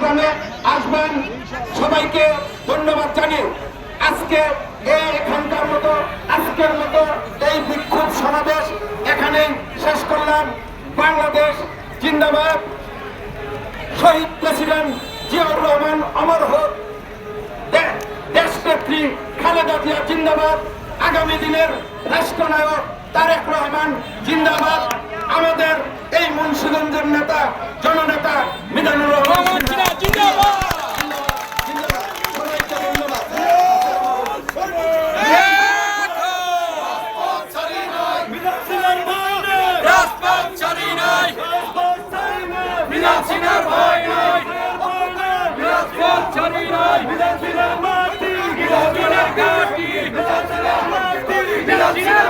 প্রোগ্রামে আসবেন। সবাইকে ধন্যবাদ জানিয়ে আজকে এখানকার মতো, আজকের মতো এই বিক্ষোভ সমাবেশ এখানেই শেষ করলাম। বাংলাদেশ জিন্দাবাদ। শহীদ প্রেসিডেন্ট জিয়াউর রহমান অমর হোক। দেশনেত্রী খালেদা জিয়া জিন্দাবাদ। আগামী দিনের রাষ্ট্রনায়ক তারেক রহমান জিন্দাবাদ। আমাদের বিরাট সিনার ভাই নাই। বিরাট সিনার ছবি নাই। বিরাট সিনার মাটি বিরাট সিনার কাটি বিরাট সিনার মাটি বিরাট সিনার